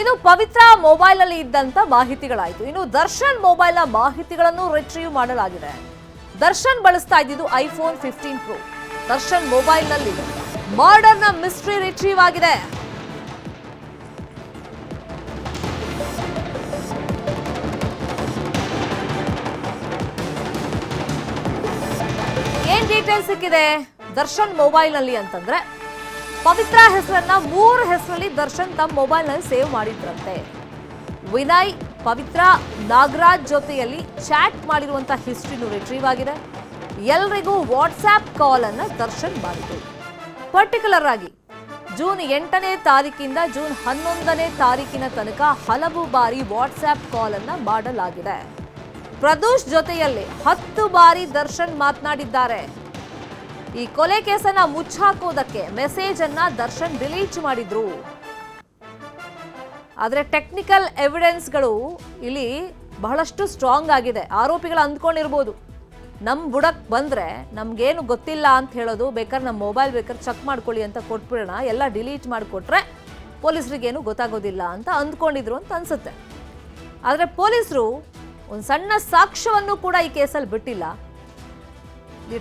ಇದು ಪವಿತ್ರ ಮೊಬೈಲ್ ಅಲ್ಲಿ ಇದ್ದಂತ ಮಾಹಿತಿಗಳಾಯಿತು. ಇನ್ನು ದರ್ಶನ್ ಮೊಬೈಲ್ನ ಮಾಹಿತಿಗಳನ್ನು ರಿಟ್ರೀವ್ ಮಾಡಲಾಗಿದೆ. ದರ್ಶನ್ ಬಳಸ್ತಾ ಇದ್ದಿದ್ದು ಐಫೋನ್ ಫಿಫ್ಟೀನ್ ಪ್ರೋ ದರ್ಶನ್ ಮೊಬೈಲ್ನಲ್ಲಿ ಮರ್ಡರ್ನ ಮಿಸ್ಟ್ರಿ ರಿಟ್ರೀವ್ ಆಗಿದೆ. ಏನ್ ಡೀಟೇಲ್ ಸಿಕ್ಕಿದೆ ದರ್ಶನ್ ಮೊಬೈಲ್ನಲ್ಲಿ ಅಂತಂದ್ರೆ ಪವಿತ್ರ ಹೆಸರನ್ನ ಮೂರು ಹೆಸರಲ್ಲಿ ದರ್ಶನ್ ತಮ್ಮ ಮೊಬೈಲ್ನಲ್ಲಿ ಸೇವ್ ಮಾಡಿದ್ರಂತೆ. ವಿನಯ್, ಪವಿತ್ರ, ನಾಗರಾಜ್ ಜೊತೆಯಲ್ಲಿ ಚಾಟ್ ಮಾಡಿರುವಂತಹ ಹಿಸ್ಟ್ರಿನೂ ರಿಟ್ರೀವ್ ಆಗಿದೆ. ಎಲ್ರಿಗೂ ವಾಟ್ಸ್ಆಪ್ ಕಾಲ್ ಅನ್ನ ದರ್ಶನ್ ಮಾಡಿತು ಪರ್ಟಿಕ್ಯುಲರ್ ಆಗಿ, ಜೂನ್ ಎಂಟನೇ ತಾರೀಕಿಂದ ಜೂನ್ ಹನ್ನೊಂದನೇ ತಾರೀಕಿನ ತನಕ ಹಲವು ಬಾರಿ ವಾಟ್ಸ್ಆಪ್ ಕಾಲ್ ಅನ್ನ ಮಾಡಲಾಗಿದೆ. ಪ್ರದೋಷ್ ಜೊತೆಯಲ್ಲಿ ಹತ್ತು ಬಾರಿ ದರ್ಶನ್ ಮಾತನಾಡಿದ್ದಾರೆ. ಈ ಕೊಲೆ ಕೇಸನ್ನ ಮುಚ್ಚಾಕೋದಕ್ಕೆ ಮೆಸೇಜ್ ಅನ್ನ ದರ್ಶನ್ ಡಿಲೀಟ್ ಮಾಡಿದ್ರು. ಆದ್ರೆ ಟೆಕ್ನಿಕಲ್ ಎವಿಡೆನ್ಸ್ಗಳು ಇಲ್ಲಿ ಬಹಳಷ್ಟು ಸ್ಟ್ರಾಂಗ್ ಆಗಿದೆ. ಆರೋಪಿಗಳು ಅಂದ್ಕೊಂಡಿರ್ಬೋದು. ನಮ್ ಬುಡಕ್ ಬಂದ್ರೆ ನಮಗೇನು ಗೊತ್ತಿಲ್ಲ ಅಂತ ಹೇಳೋದು, ಬೇಕಾದ್ರೆ ನಮ್ಮ ಮೊಬೈಲ್ ಬೇಕಾದ್ರೆ ಚೆಕ್ ಮಾಡ್ಕೊಳ್ಳಿ ಅಂತ ಕೊಟ್ಬಿಡೋಣ, ಎಲ್ಲ ಡಿಲೀಟ್ ಮಾಡಿಕೊಟ್ರೆ ಪೊಲೀಸರಿಗೇನು ಗೊತ್ತಾಗೋದಿಲ್ಲ ಅಂತ ಅಂದ್ಕೊಂಡಿದ್ರು ಅಂತ ಅನ್ಸುತ್ತೆ. ಆದರೆ ಪೊಲೀಸರು ಒಂದು ಸಣ್ಣ ಸಾಕ್ಷ್ಯವನ್ನು ಕೂಡ ಈ ಕೇಸಲ್ಲಿ ಬಿಟ್ಟಿಲ್ಲ.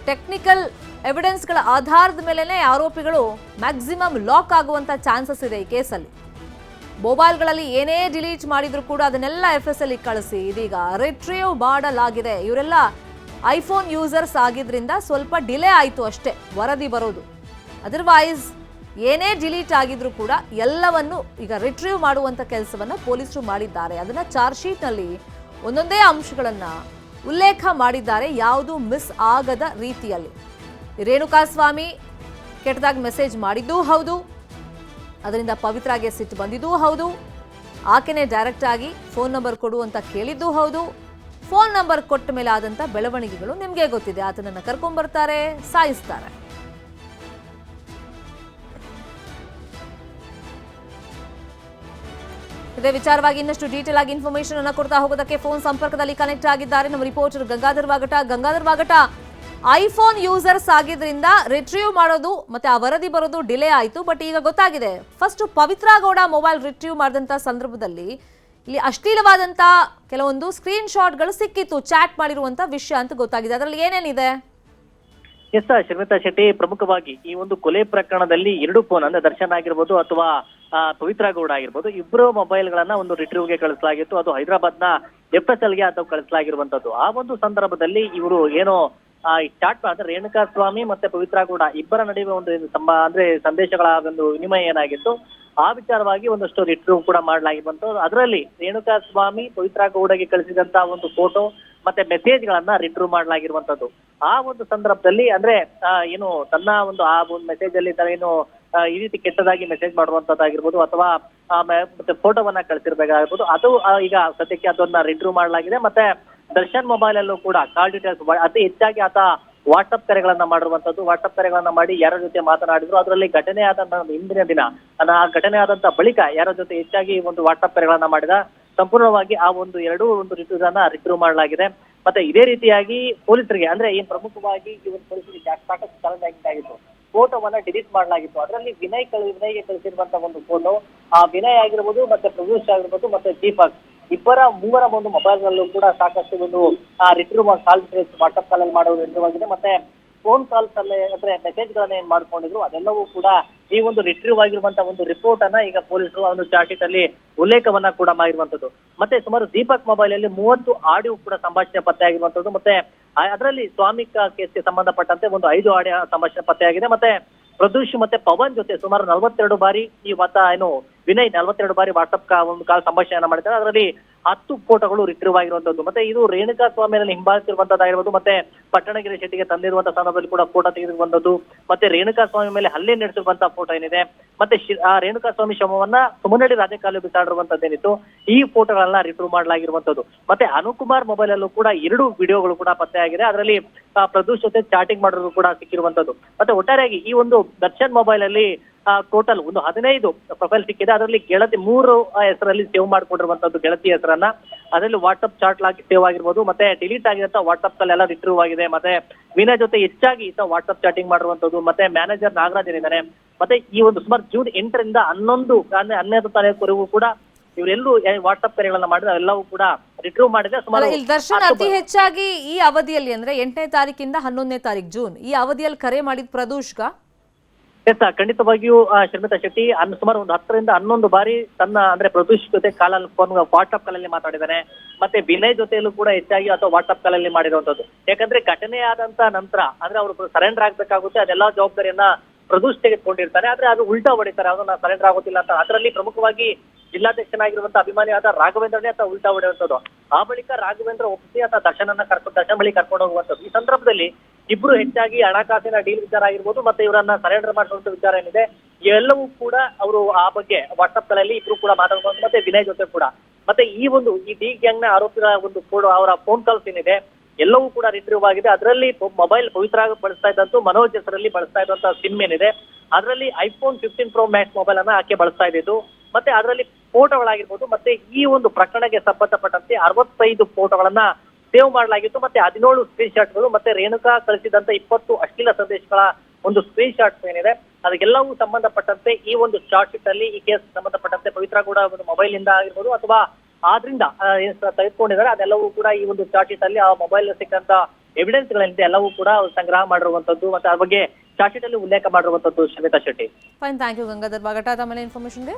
ಟೆಕ್ನಿಕಲ್ ಎವಿಡೆನ್ಸ್ಗಳ ಆಧಾರದ ಮೇಲೇ ಆರೋಪಿಗಳು ಮ್ಯಾಕ್ಸಿಮಮ್ ಲಾಕ್ ಆಗುವಂತ ಚಾನ್ಸಸ್ ಇದೆ ಈ ಕೇಸಲ್ಲಿ. ಮೊಬೈಲ್ಗಳಲ್ಲಿ ಏನೇ ಡಿಲೀಟ್ ಮಾಡಿದ್ರು ಕೂಡ ಅದನ್ನೆಲ್ಲ ಎಫ್ ಎಸ್ ಅಲ್ಲಿ ಕಳಿಸಿ. ಇದೀಗ ರಿಟ್ರೀವ್ ಮಾಡಲಾಗಿದೆ. ಇವರೆಲ್ಲ ಐಫೋನ್ ಯೂಸರ್ಸ್ ಆಗಿದ್ರಿಂದ ಸ್ವಲ್ಪ ಡಿಲೇ ಆಯಿತು ಅಷ್ಟೇ, ವರದಿ ಬರೋದು. ಅದರ್ವೈಸ್ ಏನೇ ಡಿಲೀಟ್ ಆಗಿದ್ರು ಕೂಡ ಎಲ್ಲವನ್ನು ಈಗ ರಿಟ್ರೀವ್ ಮಾಡುವಂತ ಕೆಲಸವನ್ನ ಪೊಲೀಸರು ಮಾಡಿದ್ದಾರೆ. ಅದನ್ನ ಚಾರ್ಜ್ ಶೀಟ್ನಲ್ಲಿ ಒಂದೊಂದೇ ಅಂಶಗಳನ್ನ ಉಲ್ಲೇಖ ಮಾಡಿದ್ದಾರೆ ಯಾವುದು ಮಿಸ್ ಆಗದ ರೀತಿಯಲ್ಲಿ. ರೇಣುಕಾಸ್ವಾಮಿ ಕೆಟ್ಟದಾಗಿ ಮೆಸೇಜ್ ಮಾಡಿದ್ದೂ ಹೌದು, ಅದರಿಂದ ಪವಿತ್ರಾಗೆ ಸಿಟ್ಟು ಬಂದಿದ್ದೂ ಹೌದು, ಆಕೆನೇ ಡೈರೆಕ್ಟ್ ಆಗಿ ಫೋನ್ ನಂಬರ್ ಕೊಡು ಅಂತ ಕೇಳಿದ್ದೂ ಹೌದು ಫೋನ್ ನಂಬರ್ ಕೊಟ್ಟ ಮೇಲೆ ಆದಂತ ಬೆಳವಣಿಗೆಗಳು ನಿಮಗೆ ಗೊತ್ತಿದೆ. ಆತನನ್ನ ಕರ್ಕೊಂಡ್ಬರ್ತಾರೆ ಸಾಯಿಸ್ತಾರೆ. ಇದೇ. ವಿಚಾರವಾಗಿ ಇನ್ನಷ್ಟು ಡೀಟೇಲ್ ಆಗಿ ಇನ್ಫಾರ್ಮೇಶನ್ ಅನ್ನ ಕೊಡ್ತಾ ಹೋಗೋದಕ್ಕೆ ಫೋನ್ ಸಂಪರ್ಕದಲ್ಲಿ ಕನೆಕ್ಟ್ ಆಗಿದ್ದಾರೆ. ನಮ್ಮ reporter Gangadhar Vagata. Gangadhar Vagata iPhone users ಆಗಿದ್ರಿಂದ ರಿಟ್ರೀವ್ ಮಾಡೋದು ಮತ್ತೆ ಆ ವರದಿ ಬರೋದು ಡಿಲೇ ಆಯಿತು ಬಟ್ ಈಗ ಗೊತ್ತಾಗಿದೆ. First Pavitra Gowda mobile retrieve ಮಾಡಿದಂತ ಸಂದರ್ಭದಲ್ಲಿ ಇಲ್ಲಿ ಅಶ್ಲೀಲವಾದಂತ ಕೆಲವೊಂದು ಸ್ಕ್ರೀನ್ ಶಾಟ್ಗಳು ಸಿಕ್ಕಿತ್ತು ಚಾಟ್ ಮಾಡಿರುವಂತ ವಿಷಯ ಅಂತ ಗೊತ್ತಾಗಿದೆ. ಅದರಲ್ಲಿ ಏನೇನಿದೆ? ಎಸ್ ಶರ್ಮಿತಾ ಶೆಟ್ಟಿ, ಪ್ರಮುಖವಾಗಿ ಈ ಒಂದು ಕೊಲೆ ಪ್ರಕರಣದಲ್ಲಿ ಎರಡು ಫೋನ್ ಅಂದ್ರೆ ದರ್ಶನ್ ಆಗಿರ್ಬೋದು ಅಥವಾ ಪವಿತ್ರ ಗೌಡ ಆಗಿರ್ಬೋದು ಇಬ್ಬರು ಮೊಬೈಲ್ ಗಳನ್ನ ಒಂದು ರಿಟ್ರೀವ್ಗೆ ಕಳಿಸಲಾಗಿತ್ತು. ಅದು ಹೈದರಾಬಾದ್ನ ಎಫ್ ಎಸ್ ಎಲ್ಗೆ ಅದು ಕಳಿಸಲಾಗಿರುವಂತದ್ದು. ಆ ಒಂದು ಸಂದರ್ಭದಲ್ಲಿ ಇವರು ಏನೋ ಸ್ಟಾರ್ಟ್ ಅಂದ್ರೆ ರೇಣುಕಾ ಸ್ವಾಮಿ ಮತ್ತೆ ಪವಿತ್ರ ಗೌಡ ಇಬ್ಬರ ನಡುವೆ ಒಂದು ತಮ್ಮ ಅಂದ್ರೆ ಸಂದೇಶಗಳ ಒಂದು ವಿನಿಮಯ ಏನಾಗಿತ್ತು, ಆ ವಿಚಾರವಾಗಿ ಒಂದಷ್ಟು ರಿಟ್ರೀವ್ ಕೂಡ ಮಾಡಲಾಗಿರುವಂತ ಅದರಲ್ಲಿ ರೇಣುಕಾ ಸ್ವಾಮಿ ಪವಿತ್ರ ಗೌಡಗೆ ಕಳಿಸಿದಂತ ಒಂದು ಫೋಟೋ ಮತ್ತೆ ಮೆಸೇಜ್ ಗಳನ್ನ ರಿಟ್ರೀವ್ ಮಾಡಲಾಗಿರುವಂತದ್ದು. ಆ ಒಂದು ಸಂದರ್ಭದಲ್ಲಿ ಅಂದ್ರೆ ಏನು ತನ್ನ ಒಂದು ಆ ಒಂದು ಮೆಸೇಜ್ ಅಲ್ಲಿ ತಾವೇನು ಆ, ಈ ರೀತಿ ಕೆಟ್ಟದಾಗಿ ಮೆಸೇಜ್ ಮಾಡುವಂತದ್ದಾಗಿರ್ಬೋದು ಅಥವಾ ಮತ್ತೆ ಫೋಟೋವನ್ನ ಕಳಿಸಿರ್ಬೇಕಾಗಿರ್ಬೋದು. ಅದು ಈಗ ಸದ್ಯಕ್ಕೆ ಅದನ್ನ ರಿಟ್ರೂ ಮಾಡಲಾಗಿದೆ. ಮತ್ತೆ ದರ್ಶನ್ ಮೊಬೈಲ್ ಅಲ್ಲೂ ಕೂಡ ಕಾಲ್ ಡೀಟೇಲ್ಸ್ ಅತಿ ಹೆಚ್ಚಾಗಿ ಆತ ವಾಟ್ಸಪ್ ಕರೆಗಳನ್ನ ಮಾಡಿರುವಂತದ್ದು. ವಾಟ್ಸಪ್ ಕರೆಗಳನ್ನ ಮಾಡಿ ಯಾರ ಜೊತೆ ಮಾತನಾಡಿದ್ರು. ಅದರಲ್ಲಿ ಘಟನೆ ಆದಂತ ಹಿಂದಿನ ದಿನ ಆ ಘಟನೆ ಆದಂತ ಬಳಿಕ ಯಾರ ಜೊತೆ ಹೆಚ್ಚಾಗಿ ಒಂದು ವಾಟ್ಸಪ್ ಕರೆಗಳನ್ನ ಮಾಡಿದ ಸಂಪೂರ್ಣವಾಗಿ ಆ ಒಂದು ಎರಡೂ ಒಂದು ಋತುಗಳನ್ನ ರಿಸರ್ವ್ ಮಾಡಲಾಗಿದೆ. ಮತ್ತೆ ಇದೇ ರೀತಿಯಾಗಿ ಪೊಲೀಸರಿಗೆ, ಅಂದ್ರೆ ಏನ್ ಪ್ರಮುಖವಾಗಿ ಒಂದು ಪೊಲೀಸರಿಗೆ ಸಾಕಷ್ಟು ತಲೆದಾಗಿತ್ತು ಫೋಟೋವನ್ನ ಡಿಲೀಟ್ ಮಾಡಲಾಗಿತ್ತು. ಅದರಲ್ಲಿ ವಿನಯ್ ಕಳಿ, ವಿನಯ್ಗೆ ಕಳಿಸಿರುವಂತ ಒಂದು ಫೋಟೋ, ಆ ವಿನಯ್ ಆಗಿರ್ಬೋದು ಮತ್ತೆ ಪ್ರಭುಷ್ ಆಗಿರ್ಬೋದು ಮತ್ತೆ ದೀಪಕ್, ಇಬ್ಬರ ಮೂವರ ಒಂದು ಮೊಬೈಲ್ ನಲ್ಲೂ ಕೂಡ ಸಾಕಷ್ಟು ಒಂದು, ಆ ರಿಟ್ರೀವ್ ಕಾಲ್ ವಾಟ್ಸ್ಆಪ್ ಕಾಲ್ ಅಲ್ಲಿ ಮಾಡುವುದು ಆಗಿದೆ ಮತ್ತೆ ಫೋನ್ ಕಾಲ್ಸ್ ಅಲ್ಲೇ, ಅಂದ್ರೆ ಮೆಸೇಜ್ ಗಳನ್ನ ಏನ್ ಮಾಡ್ಕೊಂಡಿದ್ರು ಅದೆಲ್ಲವೂ ಕೂಡ ಈ ಒಂದು ರಿಟ್ರೀವ್ ಆಗಿರುವಂತಹ ಒಂದು ರಿಪೋರ್ಟ್ ಅನ್ನ ಈಗ ಪೊಲೀಸರು ಒಂದು ಚಾರ್ಟಿಟ್ ಶೀಟ್ ಅಲ್ಲಿ ಉಲ್ಲೇಖವನ್ನ ಕೂಡ ಮಾಡಿರುವಂತದ್ದು. ಮತ್ತೆ ಸುಮಾರು ದೀಪಕ್ ಮೊಬೈಲ್ ಅಲ್ಲಿ ಮೂವತ್ತು ಆಡಿಯೋ ಕೂಡ ಸಂಭಾಷಣೆ ಪತ್ತೆ ಆಗಿರುವಂತದ್ದು. ಮತ್ತೆ ಅದರಲ್ಲಿ ಸ್ವಾಮಿಕ ಕೇಸ್ಗೆ ಸಂಬಂಧಪಟ್ಟಂತೆ ಒಂದು ಐದು ಆಡಿಯೋ ಸಂಭಾಷಣೆ ಪತ್ತೆಯಾಗಿದೆ ಮತ್ತೆ, ಪ್ರದೂಷ್ ಮತ್ತೆ ಪವನ್ ಜೊತೆ ಸುಮಾರು ನಲವತ್ತೆರಡು ಬಾರಿ ಈ ಮತ ಏನು, ವಿನಯ್ ನಲವತ್ತೆರಡು ಬಾರಿ ವಾಟ್ಸಪ್ ಒಂದು ಕಾಲ್ ಸಂಭಾಷಣೆಯನ್ನ ಮಾಡಿದ್ದಾರೆ. ಅದರಲ್ಲಿ ಹತ್ತು ಫೋಟೋಗಳು ರಿಟ್ರೀವ್ ಆಗಿರುವಂತದ್ದು. ಮತ್ತೆ ಇದು ರೇಣುಕಾ ಸ್ವಾಮಿಯಲ್ಲಿ ಹಿಂಬಾಲಿಸಿರುವಂತದ್ದಾಗಿರ್ಬೋದು, ಮತ್ತೆ ಪಟ್ಟಣಗಿರಿ ಶೆಟ್ಟಿಗೆ ತಂದಿರುವಂತ ಸಂದರ್ಭದಲ್ಲಿ ಕೂಡ ಫೋಟೋ ತೆಗೆದಿರುವಂತದ್ದು ಮತ್ತೆ ರೇಣುಕಾ ಸ್ವಾಮಿ ಮೇಲೆ ಹಲ್ಲೆ ನಡೆಸಿರುವಂತಹ ಫೋಟೋ ಏನಿದೆ. ಮತ್ತೆ ಆ ರೇಣುಕಾ ಸ್ವಾಮಿ ಶವವನ್ನ ಸುಮನಹಳ್ಳಿ ರಾಜಕಾಲು ಬಿಸಾಡಿರುವಂತದ್ದೇನಿತ್ತು, ಈ ಫೋಟೋಗಳನ್ನ ರಿಟ್ರೀವ್ ಮಾಡಲಾಗಿರುವಂತದ್ದು. ಮತ್ತೆ ಅನುಕುಮಾರ್ ಮೊಬೈಲ್ ಅಲ್ಲೂ ಕೂಡ ಎರಡು ವಿಡಿಯೋಗಳು ಕೂಡ ಪತ್ತೆಯಾಗಿದೆ ಅದರಲ್ಲಿ ಪ್ರದೂಷ್ ಜೊತೆ ಚಾಟಿಂಗ್ ಮಾಡೋದು ಕೂಡ ಸಿಕ್ಕಿರುವಂತದ್ದು. ಮತ್ತೆ ಒಟ್ಟಾರೆಯಾಗಿ ಈ ಒಂದು ದರ್ಶನ್ ಮೊಬೈಲ್ ಅಲ್ಲಿ ಟೋಟಲ್ ಒಂದು ಹದಿನೈದು ಪ್ರೊಫೈಲ್ ಸಿಕ್ಕಿದೆ. ಅದರಲ್ಲಿ ಗೆಳತಿ ಮೂರು ಹೆಸರಲ್ಲಿ ಸೇವ್ ಮಾಡ್ಕೊಂಡಿರುವಂತದ್ದು ಗೆಳತಿ ಹೆಸರನ್ನ. ಅದರಲ್ಲಿ ವಾಟ್ಸಪ್ ಚಾಟ್ ಲಾಗಿ ಸೇವ್ ಆಗಿರ್ಬೋದು ಮತ್ತೆ ಡಿಲೀಟ್ ಆಗಿರೋ ವಾಟ್ಸಪ್ ಅಲ್ಲಿ ಎಲ್ಲ ರಿಟ್ರೀವ್ ಆಗಿದೆ. ಮತ್ತೆ ವೀನಾ ಜೊತೆ ಹೆಚ್ಚಾಗಿ ಈತ ವಾಟ್ಸಪ್ ಚಾಟಿಂಗ್ ಮಾಡಿರುವಂತದ್ದು ಮತ್ತೆ ಮ್ಯಾನೇಜರ್ ನಾಗರಾಜ್ ಏನಿದ್ದಾರೆ ಮತ್ತೆ ಈ ಒಂದು ಸುಮಾರು ಜೂನ್ ಎಂಟರಿಂದ ಹನ್ನೊಂದು ಅಂದ್ರೆ ಹನ್ನೆರಡು ತಾರೀಕುವರೆಗೂ ಕೂಡ ಇವರೆಲ್ಲೂ ವಾಟ್ಸಪ್ ಕರೆಗಳನ್ನ ಮಾಡಿದ್ರೆ ಅವೆಲ್ಲವೂ ಕೂಡ ರಿಟ್ರೂವ್ ಮಾಡಿದ್ರೆ ಸುಮಾರು ದರ್ಶನ್ ಅತಿ ಹೆಚ್ಚಾಗಿ ಈ ಅವಧಿಯಲ್ಲಿ ಅಂದ್ರೆ ಎಂಟನೇ ತಾರೀಕಿಂದ ಹನ್ನೊಂದನೇ ತಾರೀಕು ಜೂನ್ ಈ ಅವಧಿಯಲ್ಲಿ ಕರೆ ಮಾಡಿದ ಪ್ರದೂಷ್ಗ ಎಸ್ ಖಂಡಿತವಾಗಿಯೂ ಶರ್ಮಿತಾ ಶೆಟ್ಟಿ, ಅನ್, ಸುಮಾರು ಒಂದು ಹತ್ತರಿಂದ ಹನ್ನೊಂದು ಬಾರಿ ತನ್ನ, ಅಂದ್ರೆ ಪ್ರದೂಷ್ ಜೊತೆ ಕಾಲಲ್ಲಿ ಫೋನ್ ವಾಟ್ಸ್ಆಪ್ ಕಾಲಲ್ಲಿ ಮಾತಾಡಿದ್ದಾನೆ ಮತ್ತೆ ವಿನಯ್ ಜೊತೆಯಲ್ಲೂ ಕೂಡ ಹೆಚ್ಚಾಗಿ ಅಥವಾ ವಾಟ್ಸ್ಆಪ್ ಕಾಲಲ್ಲಿ ಮಾಡಿರುವಂತದ್ದು. ಯಾಕಂದ್ರೆ ಘಟನೆ ಆದಂತ ನಂತರ, ಅಂದ್ರೆ ಅವರು ಸರೆಂಡರ್ ಆಗ್ಬೇಕಾಗುತ್ತೆ, ಅದೆಲ್ಲ ಜವಾಬ್ದಾರಿಯನ್ನ ಪ್ರದೂಷ್ ತೆಗೆದುಕೊಂಡಿರ್ತಾರೆ. ಆದ್ರೆ ಅದು ಉಲ್ಟಾ ಹೊಡಿತಾರೆ, ಅದನ್ನ ನಾನು ಸರೆಂಡರ್ ಆಗೋದಿಲ್ಲ ಅಂತ. ಅದರಲ್ಲಿ ಪ್ರಮುಖವಾಗಿ ಜಿಲ್ಲಾಧ್ಯಕ್ಷನಾಗಿರುವಂತ ಅಭಿಮಾನಿಯಾದ ರಾಘವೇಂದ್ರನೇ ಅಥವಾ ಉಲ್ಟಾ ಹೊಡೆಯುವಂಥದ್ದು ಆ ಬಳಿಕ ರಾಘವೇಂದ್ರ ಒಪ್ಪಿಸಿ ಅಥವಾ ದರ್ಶನನ್ನ ಕರ್ಕೊಂಡು ದರ್ಶನ್ ಬಳಿ ಕರ್ಕೊಂಡು ಹೋಗುವಂಥದ್ದು. ಈ ಸಂದರ್ಭದಲ್ಲಿ ಇಬ್ರು ಹೆಚ್ಚಾಗಿ ಹಣಕಾಸಿನ ಡೀಲ್ ವಿಚಾರ ಆಗಿರ್ಬೋದು, ಮತ್ತೆ ಇವರನ್ನ ಸರೆಂಡರ್ ಮಾಡುವಂತ ವಿಚಾರ ಏನಿದೆ, ಎಲ್ಲವೂ ಕೂಡ ಅವರು ಆ ಬಗ್ಗೆ ವಾಟ್ಸ್ಆಪ್ಗಳಲ್ಲಿ ಇಬ್ರು ಕೂಡ ಮಾತಾಡ್ಕೊಂಡು, ಮತ್ತೆ ವಿನಯ್ ಜೊತೆ ಕೂಡ. ಮತ್ತೆ ಈ ಒಂದು, ಈ ಡಿ ಗ್ಯಾಂಗ್ನ ಆರೋಪಿಗಳ ಒಂದು ಅವರ ಫೋನ್ ಕಾಲ್ಸ್ ಏನಿದೆ, ಎಲ್ಲವೂ ಕೂಡ ರಿಟ್ರೀವ್ ಆಗಿದೆ. ಅದರಲ್ಲಿ ಮೊಬೈಲ್ ಪವಿತ್ರ ಬಳಸ್ತಾ ಇದ್ದಂತೂ, ಮನೋಜ್ ಹೆಸರಲ್ಲಿ ಬಳಸ್ತಾ ಇದ್ದಂತ ಸಿಮ್ ಏನಿದೆ. ಅದರಲ್ಲಿ iPhone fifteen pro max mobile ಅನ್ನ ಆಕೆ ಬಳಸ್ತಾ ಇದ್ದಿದ್ದು. ಮತ್ತೆ ಅದರಲ್ಲಿ ಫೋಟೋಗಳಾಗಿರ್ಬೋದು, ಮತ್ತೆ ಈ ಒಂದು ಪ್ರಕರಣಕ್ಕೆ ಸಂಬಂಧಪಟ್ಟಂತೆ ಅರವತ್ತೈದು ಫೋಟೋಗಳನ್ನ ಸೇವ್ ಮಾಡಲಾಗಿತ್ತು, ಮತ್ತೆ ಹದಿನೇಳು ಸ್ಕ್ರೀನ್ ಶಾಟ್ಗಳು ಮತ್ತೆ ರೇಣುಕಾ ಕಳಿಸಿದಂತ ಇಪ್ಪತ್ತು ಅಶ್ಲೀಲ ಸಂದೇಶಗಳ ಒಂದು ಸ್ಕ್ರೀನ್ ಶಾಟ್ಸ್ ಏನಿದೆ ಅದಕ್ಕೆಲ್ಲವೂ ಸಂಬಂಧಪಟ್ಟಂತೆ ಈ ಒಂದು ಚಾರ್ಟ್ ಶೀಟ್ ಅಲ್ಲಿ ಈ ಕೇಸ್ ಸಂಬಂಧಪಟ್ಟಂತೆ ಪವಿತ್ರ ಕೂಡ ಒಂದು ಮೊಬೈಲ್ ಇಂದ ಆಗಿರ್ಬೋದು, ಅಥವಾ ಆದ್ರಿಂದ ತೆಗೆದುಕೊಂಡಿದ್ದಾರೆ, ಅದೆಲ್ಲವೂ ಕೂಡ ಈ ಒಂದು ಚಾರ್ಟ್ ಶೀಟ್ ಅಲ್ಲಿ ಆ ಮೊಬೈಲ್ ಸಿಕ್ಕಂತ ಎವಿಡೆನ್ಸ್ ಗಳೇನಿದೆ ಎಲ್ಲವೂ ಕೂಡ ಸಂಗ್ರಹ ಮಾಡಿರುವಂತದ್ದು, ಮತ್ತೆ ಅದ್ರ ಬಗ್ಗೆ ಚಾರ್ಟ್ ಶೀಟ್ ಅಲ್ಲಿ ಉಲ್ಲೇಖ ಮಾಡಿರುವಂತದ್ದು Shweta Shetty. Fine thank you Gangadhar Bagata ಇನ್ಫಾರ್ಮೇಶನ್ಗೆ